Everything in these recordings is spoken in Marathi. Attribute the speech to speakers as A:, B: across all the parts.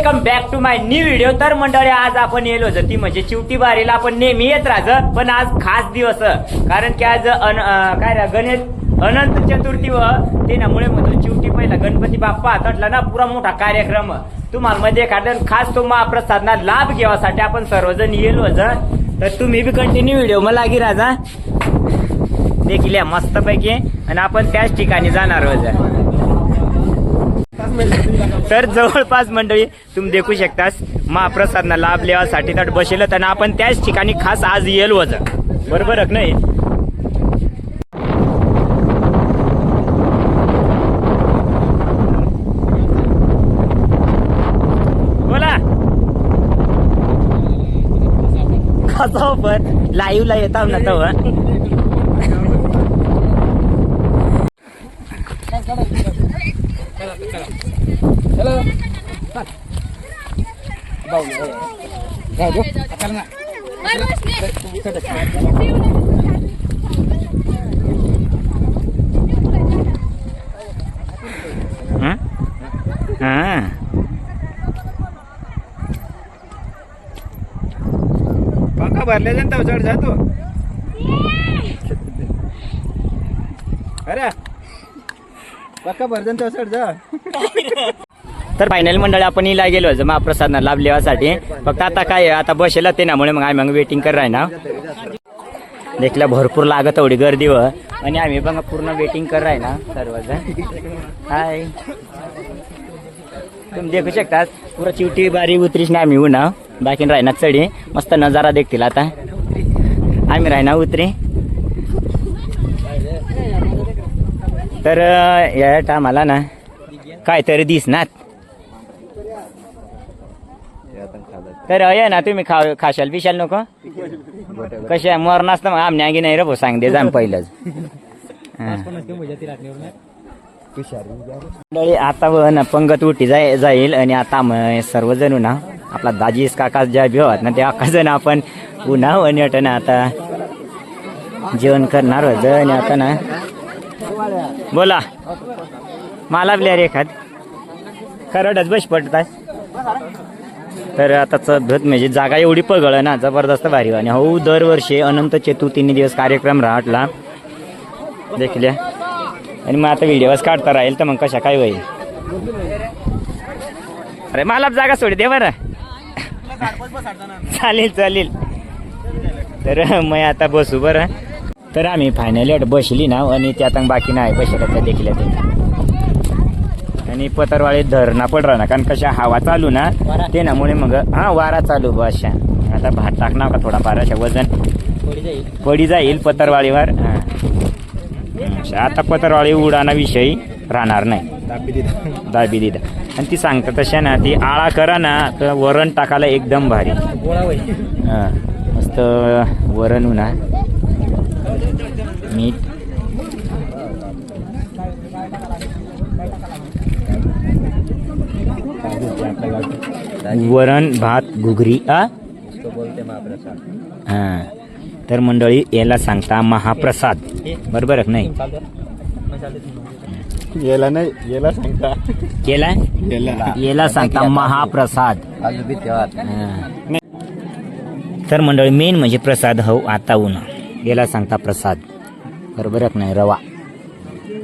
A: Welcome back to my new video तर मंडळी आज आपण येलो होतो ती म्हणजे चिवटी बारीला आपण नेहमी येत राहत पण आज खास दिवस. कारण की आज अन काय गणेश अनंत चतुर्थी व ते नामुळे म्हणतो चिवटी पहिला गणपती बाप्पा हातला ना पुरा मोठा कार्यक्रम. तुम्हाला मध्ये एखाद्या खास तो महाप्रसादना लाभ घेवासाठी आपण सर्वजण येलो होतं. तर तुम्ही बी कंटिन्यू व्हिडिओ मला लागी राजा देखील मस्त पैकी आणि आपण त्याच ठिकाणी जाणार आहोत. तर जवळपास मंडळी तुम्ही देखू शकतास महाप्रसादना लाभ लेवासाठी तर बसेल तर आपण त्याच ठिकाणी खास आज येल वज. बरोबर नाही? बोला. कसा पण लाईव्ह ला येतात ना तेव्हा हं? हां?
B: पंखा भरले ना तो चढ जातो अरे. पक्का भरजन तो चढ जा.
A: तर फायनल मंडळ आपण इला गेलो होतो महाप्रसादना लाभ लेवासाठी. फक्त आता काय आता बसेल ते नामुळे मग आम्ही मग वेटिंग कर ना देखला भरपूर लागत एवढी गर्दी व. आणि आम्ही बघा पूर्ण वेटिंग कर राही ना सर्वजण. हाय तुम्ही देखू शकता पुरा चिवटी बारी उतरीच नाही आम्ही उन्हा बाकी राहणार चढी मस्त नजारा देखतील आता. आम्ही राहणार उतरी. तर या टायमाला ना काहीतरी दिसणार. तर अय ना तुम्ही खा खाशाल बिशाल नको? कशा मर नसतं मग आमने आगी नाही रे भाऊ सांग दे जाम पहिलंच. हा. मंडळी आता व ना पंगत उठी जाय जाईल आणि आता आम्ही सर्वजण ना आपला दाजीस काका ज्या बी होत ना ते जण आपण उन्हा अट ना आता. जेवण करणार होत आणि आता ना बोला. मला आपल्या रेखात खरडच बस पडतात तर आता चढत म्हणजे जागा एवढी पगळ ना जबरदस्त भारी आणि हो दरवर्षी अनंत चेतू तिन्ही दिवस कार्यक्रम राहटला देखील आणि मग आता व्हिडिओज काढता राहील तर मग कशा काय होईल. अरे मला जागा सोड दे बरं. चालेल चालेल. तर मग आता बसू बरं. तर आम्ही फायनली बसली ना आणि त्यात बाकी नाही बसल्या त्या देखील ते आणि पतरवाळी धरणा पड ना कारण कशा हवा चालू ना ते ना मुळे मग हा वारा चालू बा अशा. आता भात टाकणार का थोडाफार अशा वजन? पडी जाईल. पतरवाळीवर. अशा आता पतरवाळी उडाना विषयी राहणार नाही. दाबी दिदा आणि ती सांगतात तशा ना ती आळा करा ना तर वरण टाकायला एकदम भारी. हा. मस्त वरण उन्हा. मीठ. वरण भात घुगरी आ? हा. तर मंडळी याला सांगता महाप्रसाद. बरोबर नाही?
B: याला नाही याला सांगता.
A: केला
B: याला.
A: याला सांगता महाप्रसाद. हा. तर मंडळी मेन म्हणजे प्रसाद हो आता ऊन याला सांगता प्रसाद. बरोबर नाही? रवा.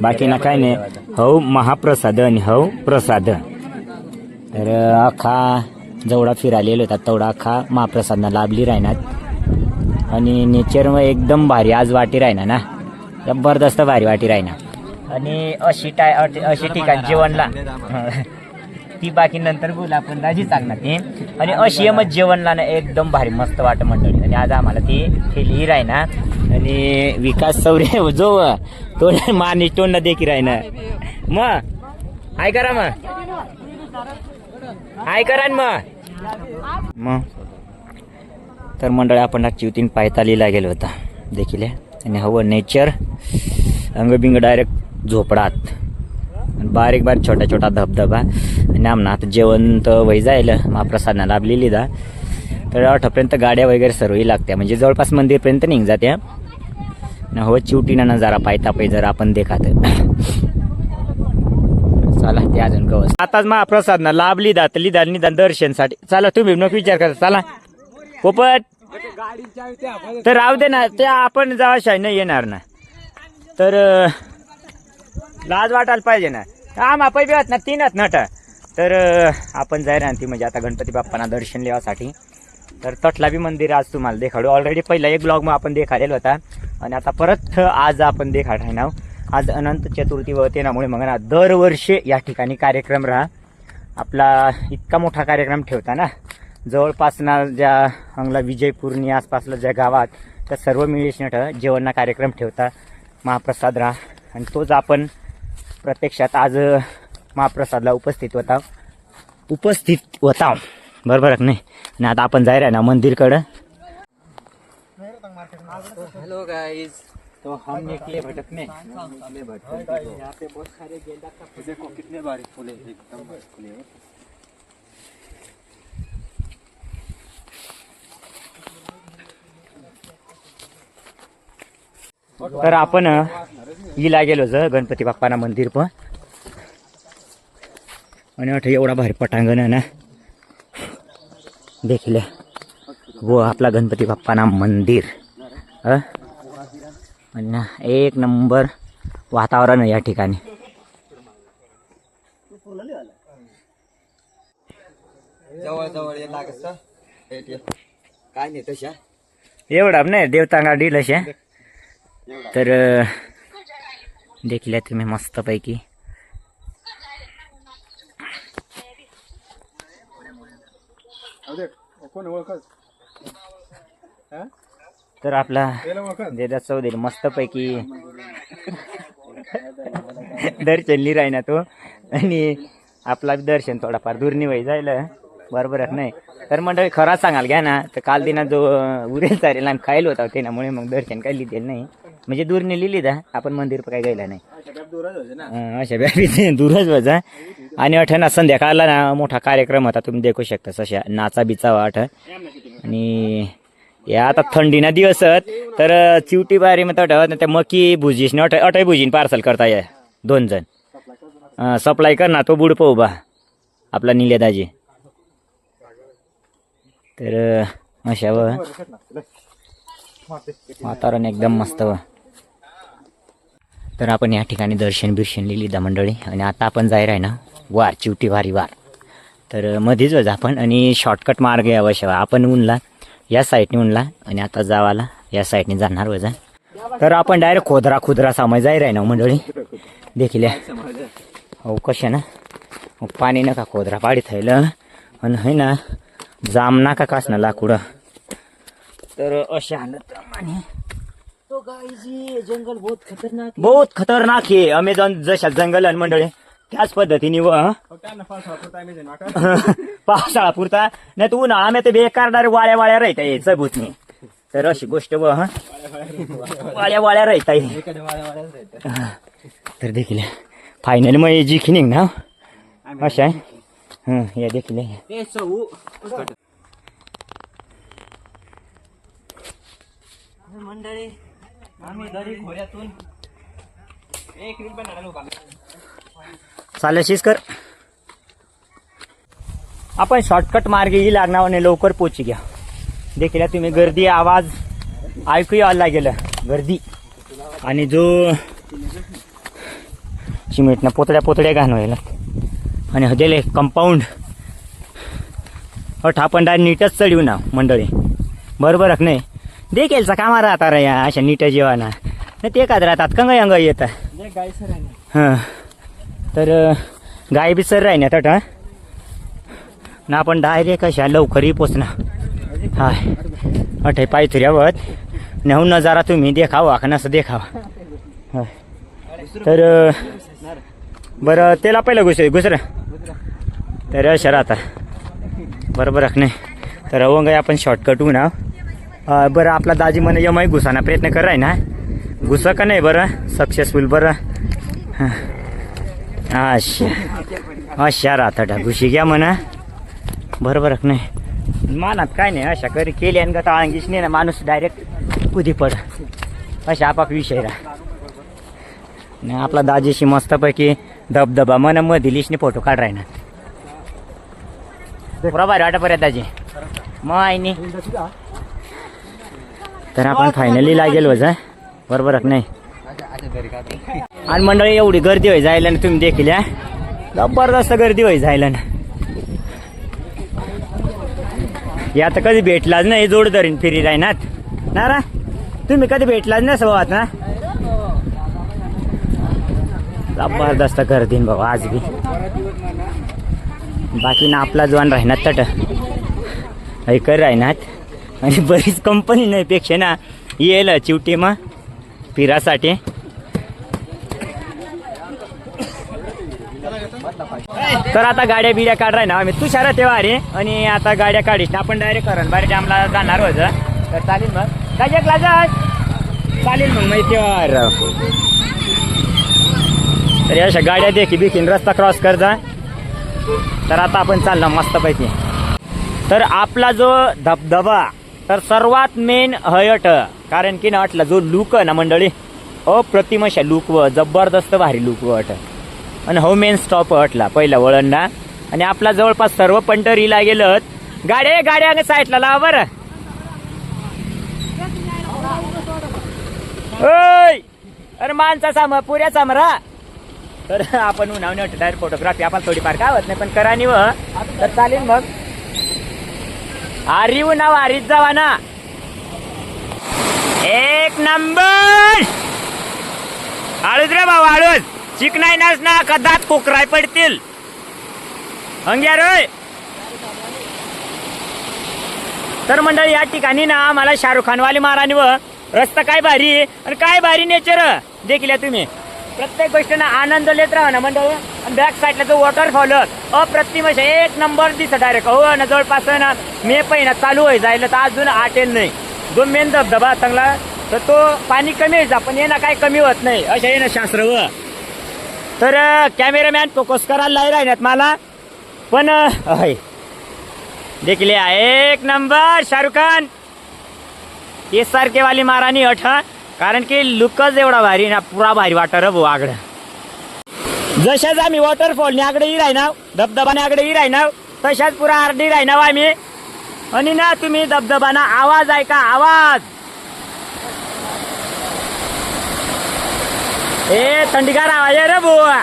A: बाकी ना काय नाही. हो महाप्रसाद आणि हो प्रसाद. तर अख्खा जेवढा फिरायला होता तेवढा अख्खा महाप्रसादना लाभली राहणार आणि नेचर मग एकदम भारी आज वाटी राहणार ना? जबरदस्त भारी वाटी राहणार आणि अशी टाय अशी ठिकाण जेवणला. ती बाकी नंतर बोल आपण राजी सांगणार ती. आणि अशी मग जेवणला ना एकदम भारी मस्त वाट मंडळी. आणि आज आम्हाला ती फेली राहणार आणि विकास सौर्य जो तो माने तोंड देखी राहणार मग हाय करा मग हाय करा मग मग? तर मंडळ आपण आज चिवतीन पायतालीला गेलो होता. देखील आणि हवं नेचर अंगबिंग डायरेक्ट झोपडात. बारीक बारीक छोटा छोटा धबधबा. आणि आमना आता जेवण तर वय जाईल महाप्रसादना लाभलेली दा. तर आठपर्यंत गाड्या वगैरे सर्वही लागत्या. म्हणजे जवळपास मंदिरपर्यंत निघ जात्या. हो चिवटीना नजारा पायता पाय जर आपण देखात. चला ते अजून कवच आताच महाप्रसाद ना लाभ लिदा लिदा निदान दर्शनसाठी. चला तुम्ही नको विचार करा चला. पोपट तर राहू दे ना ते आपण जावाशाही नाही येणार ना. तर लाज वाटायला पाहिजे ना. हा मापाई बी ना तीन नट तर आपण जाय ती म्हणजे आता गणपती बाप्पांना दर्शन लिवासाठी. तर तटला बी मंदिर आज तुम्हाला देखाडू. ऑलरेडी पहिला एक ब्लॉग मग आपण देखाडेल होता. आणि आता परत आज आपण देखाड आहे ना आज अनंत चतुर्थी व त्यामुळे मग ना दरवर्षी या ठिकाणी कार्यक्रम राहा. आपला इतका मोठा कार्यक्रम ठेवता ना. जवळपासना ज्या अंगला विजयपूरनी आसपासला ज्या गावात त्या सर्व मिळेशन जेवणना कार्यक्रम ठेवता महाप्रसाद राहा. आणि तोच आपण प्रत्यक्षात आज महाप्रसादला उपस्थित होता. उपस्थित होता. बरोबर नाही? आणि आता आपण जायला ना मंदिरकडं.
B: Hello guys.
A: तो हम निकले भटक में।
B: यहाँ पे बहुत सारे गेंदा का फूल देखो कितने बारीक फूल है। एकदम फूले
A: तर आपण हिला गेलो ज गणपती बाप्पाना मंदिर पण. आणि वाटतं एवढा भारी पटांगण आहे ना. देखील. व आपला गणपती बाप्पाना मंदिर. एक नंबर वातावरण आहे या ठिकाणी.
B: जवळ जवळ ये लागत काय नाही तशा.
A: एवढा नाही देवतांगा डीलश तर अ, देखील तुम्ही मस्तपैकी.
B: कोण ओळखत
A: तर आपला देदा चौधरी मस्तपैकी दर्शन लिराय ना तो. आणि आपला दर्शन थोडाफार दूर निवाई जायला बरोबर नाही. तर मंडळी खरा सांगाल घ्या ना तर काल दिना जो उरेल चालेल आणि खायला होता त्यामुळे मग दर्शन काही लिहिलेलं नाही. म्हणजे दूरने लिहिली दा आपण मंदिर काही गेला नाही.
B: ना
A: अशा बॅबीचे दूरच वजा. आणि अठ्या संध्याकाळला ना मोठा कार्यक्रम होता तुम्ही देखू शकता तशा नाचा बिचा वाट आणि या आता थंडीना दिवस तर चिवटी बारी मग तट त्या मकी भुजीस अट अटय भुजीन पार्सल करता या दोन जण. सप्लाय कर ना तो बुड उभा आपला निलेदाजी तर अशा व. वातावरण एकदम मस्त व. तर आपण या ठिकाणी दर्शन बिर्शन लिहिली दा मंडळी आणि आता आपण जाय आहे ना वार चिवटी वारी वार. तर मध्येच आपण आणि शॉर्टकट मार्ग आहे शेवा आपण उनला या साईडने उनला आणि आता जावाला या साईडने जाणार वजा तर आपण डायरेक्ट खोदरा खुदरा सामाय जाय आहे ना मंडळी? देखील. हो कशा ना? हो, पाणी नका खोदरा पाडी थैलं. आणि है ना? जाम नका कास ना लाकुडं. तर अशा हालत आणि तो गाईजी जंगल बहुत खतरनाक बहुत खतरनाक आहे. अमेझॉन जशा जंगल आणि मंडळी? त्याच पद्धतीने व हं? पावसाळा पुरता. नाही तू उन्हाळा मी ते बेकार डायरेक्ट वाळ्या वाळ्या राहता ये चबूतनी तर अशी गोष्ट व हं? वाळ्या वाळ्या राहता ये तर देखील फायनल मग जी खिनिंग ना अशा आहे. हं, या देखील. मंडळी आम्ही घरी घोड्यातून
B: एक बनवला
A: चालेल शीस कर. आपण शॉर्टकट मार्ग ही लागणार आणि लवकर पोची घ्या. देखील तुम्ही गर्दी आवाज ऐकू यायला गेलं गर्दी. आणि जो चिमेटनं पोतड्या पोतड्या घाण व्हायला आणि हजेले कंपाऊंड अठ आपण डाय नीटच चढवू ना मंडळी. बरोबर नाही? देखीलचा कामा राहता रे या अशा नीट जेवाना. नाही ते का राहतात कंग अंग येतं हां. तर गाय बी सर राही ना तटा हा ना आपण डायरेक्ट अशा लवकरही पोचणार. हाय. अठे पायथुऱ्यावर नेहून नजारा तुम्ही देखावा का नसं देखावा. तर बरं त्याला पहिलं घुस घुसर तर अशा राहता. बरोबर बरं का नाही? तर अवंग आपण शॉर्टकट होऊ ना. बरं आपला दाजी म्हणे यमाई घुसाना प्रयत्न कर ना घुसा का नाही बरं? सक्सेसफुल बरं. हां. अशा. अशा राहता घुशी घ्या म्हणा. बरोबर नाही. मानात काय नाही अशा करी केली आणि गता अंगीच नाही ना माणूस डायरेक्ट कुदी पड. अशा आपाप विषय राहा. आणि आपला दाजीशी मस्तपैकी धबधबा मन मधी लिशने फोटो काढ राही ना पुरा वाटा पर्यंत दाजी. मग आईनी तर आपण फायनली लागेल वजा. बरोबर नाही. आणि मंडळी एवढी गर्दी होई जायला ना तुम्ही देखील या जबरदस्त गर्दी होई जायला ना या तर कधी भेटलाच नाही जोड धरीन फिरी राहिनात ना रा? तुम्ही कधी भेटलाच ना भाऊ ना? जबरदस्त गर्दीन भाऊ आज बी. बाकी ना आपला जवान राहणार तट. ऐकर राहणार आणि बरीच कंपनी नाही पेक्षा ना येईल चिवटी मग. फिरासाठी. तर आता गाड्या बिड्या काढाय ना आम्ही तू शहरात तेव्हा अरे आणि आता गाड्या काढीस आपण डायरेक्ट करण. बारे डॅमला जाणार होतं. तर चालेल मग. काय क्लास चालेल मग माहिती तर अशा गाड्या देखी बिकीन रस्ता क्रॉस कर जा. तर आता आपण चाललो मस्तपैकी. तर आपला जो धबधबा तर सर्वात मेन हयट कारण की ना जो लूक आहे ना मंडळी अप्रतिम अशा लुक व जबरदस्त भारी लुक अट आणि हो मेन स्टॉप हटला पहिला वळणला. आणि आपला जवळपास सर्व पंढरीला गेलं गाड्या गाड्या साईडला लावा बरं. ओय! अरे माणसा साम पुऱ्या सामरा तर आपण उन्हावणे डायरेक्ट फोटोग्राफी आपण थोडीफार काय होत नाही पण करा नि व. तर चालेल मग. आरी ना हरीत जावा ना. एक नंबर. आळूच रे भाऊ आळूच चिकनाय नाच ना कदात कोकराय पडतील. अंग्या रोय तर मंडळी या ठिकाणी ना मला शाहरुख खानवाली महाराणी व रस्ता काय भारी आणि काय भारी नेचर. देखील तुम्ही. प्रत्येक गोष्टीनं आनंद लेत राहा ना मंडळी. बॅक साईडला जो वॉटरफॉल अप्रतिम असे एक नंबर दिसत डायरेक्ट हो ना जवळपास ना मे पहिना चालू होईल जायला तर अजून आटेल नाही. जो मेन धबधबा चांगला. तर तो पाणी कमी आहे पण ये ना काय कमी होत नाही. असे येणं ना शास्त्र व. तर कॅमेरामॅन फोकस करायला लाई राहिण्यात मला. पण आहे देखील एक नंबर शाहरुख खान. ते सारखेवाली महाराणी अठा कारण की लुकच एवढा भारी ना पुरा भारी वाटर रे भाऊ आगड जशाच आम्ही वॉटरफॉल आकडे ही राहणार धबधबाने आकडे ही राहणार तशाच पुरा आरडी राहणार आम्ही. आणि ना तुम्ही धबधबाना आवाज ऐका आवाज. ए थंडीगार आवाज आहे रे बुवा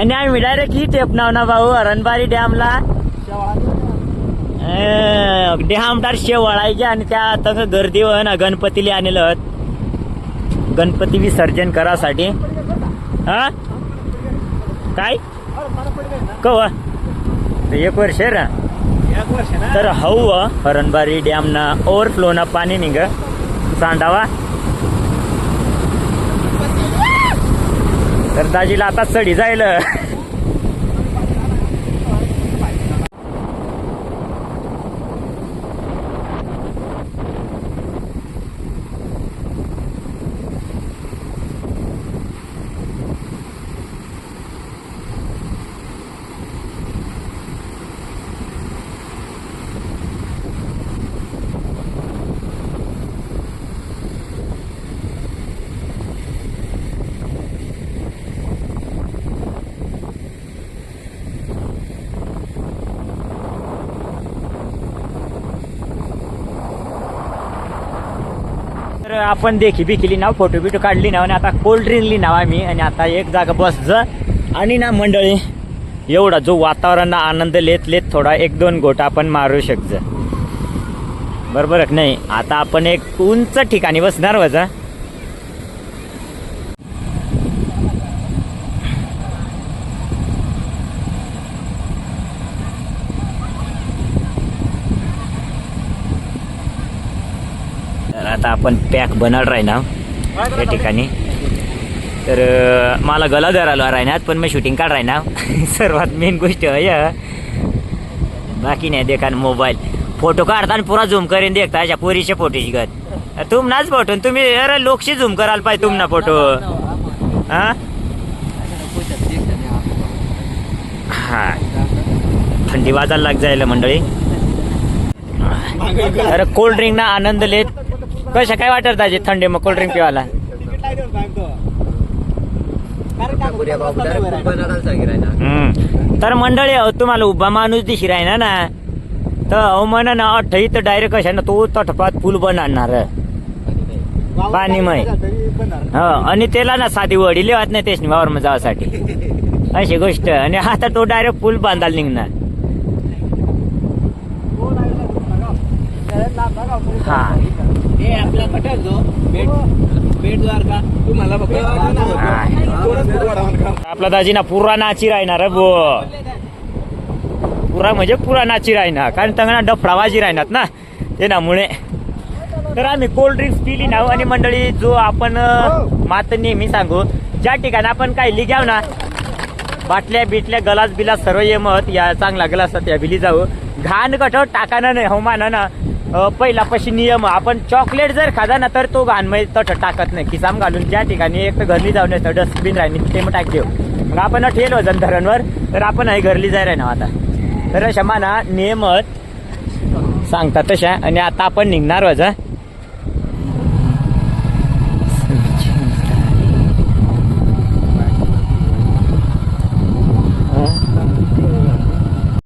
A: आणि आम्ही डायरेक्ट ही टेपनाव ना भाऊ अरणबारी डॅमला. डॅमदार शेवळायचे आणि त्या आता गर्दी हो ना गणपतीला आणलं गणपती विसर्जन करासाठी. हा? काय? कव एक वर्ष रा.
B: एक वर्ष ना?
A: तर हऊ हरणबारी डॅम ना ओव्हरफ्लो ना पाणी निघ. सांडावा. तर दाजीला आता चढी जायला. आपण देखी बिकिली ना फोटो बिटो काढली नाव आणि आता कोल्ड ड्रिंकली नाव आम्ही. आणि आता एक जागा बस आणि ना मंडळी एवढा जो वातावरण आनंद लेत लेत थोडा एक दोन गोटा आपण मारू शकतं बरोबर नाही? आता आपण एक उंच ठिकाणी बसणार वजा तर आता आपण पॅक बनवणार आहे ना या ठिकाणी. तर मला गला धरायला राहण्यात पण मी शूटिंग काढ ना सर्वात मेन गोष्ट बाकी नाही देखा मोबाईल फोटो काढताना पुरा झूम करीन देखता अशा पोरीच्या फोटोची गत तुम नाच फोटो तुम्ही अरे लोकशी झूम करायला पाहिजे तुम ना फोटो हा? हा. थंडी वाजायला लाग जायला मंडळी. अरे कोल्ड ड्रिंक ना आनंद लेत. कशा काय वाटत आहे थंडी मग कोल्ड्रिंक पिवायला हम्म. तर मंडळी अहो, तुम्हाला उभा माणूस दिशी राहिना ना तर अहो म्हणा ना अठ्ठाई तर डायरेक्ट कशा ना तो तटपात पूल बनणार. पाणीमय. हो आणि त्याला ना साधी वडील लिहत नाही तेच वावर जावासाठी. अशी गोष्ट. आणि आता तो डायरेक्ट पूल बांधायला निघणार. हा.
B: आपला कटल जो. बेट बेट द्वारका तुम्हाला
A: आपला दाजीना पुरा नाची राहणार बो पुरा म्हणजे पुरा नाची राहणार. कारण तंगणा डफडावाजी राहणार ना. ते नामुळे तर आम्ही कोल्ड ड्रिंक्स पिली ना आणि मंडळी जो आपण मात नेहमी सांगू ज्या ठिकाणी आपण काही लिग्याव ना बाटल्या बिटल्या गलास बिलास सर्व येमत या चांगला गलासात या बिली जाऊ. घाण कठोर टाकाना नाही हो माना ना पहिलापाशी नियम आपण चॉकलेट जर खादा ना तर तो घाणमय तट टाकत नाही. खिसाम घालून ज्या ठिकाणी एक तर घरली जाऊन येतं डस्टबिन राहिली ते मग टाक देऊ. मग आपण ठेल वजन धरणवर तर आपण आहे घरली जाय ना आता. तर अशा माना नियमत सांगतात तशा आणि आता आपण निघणार वजा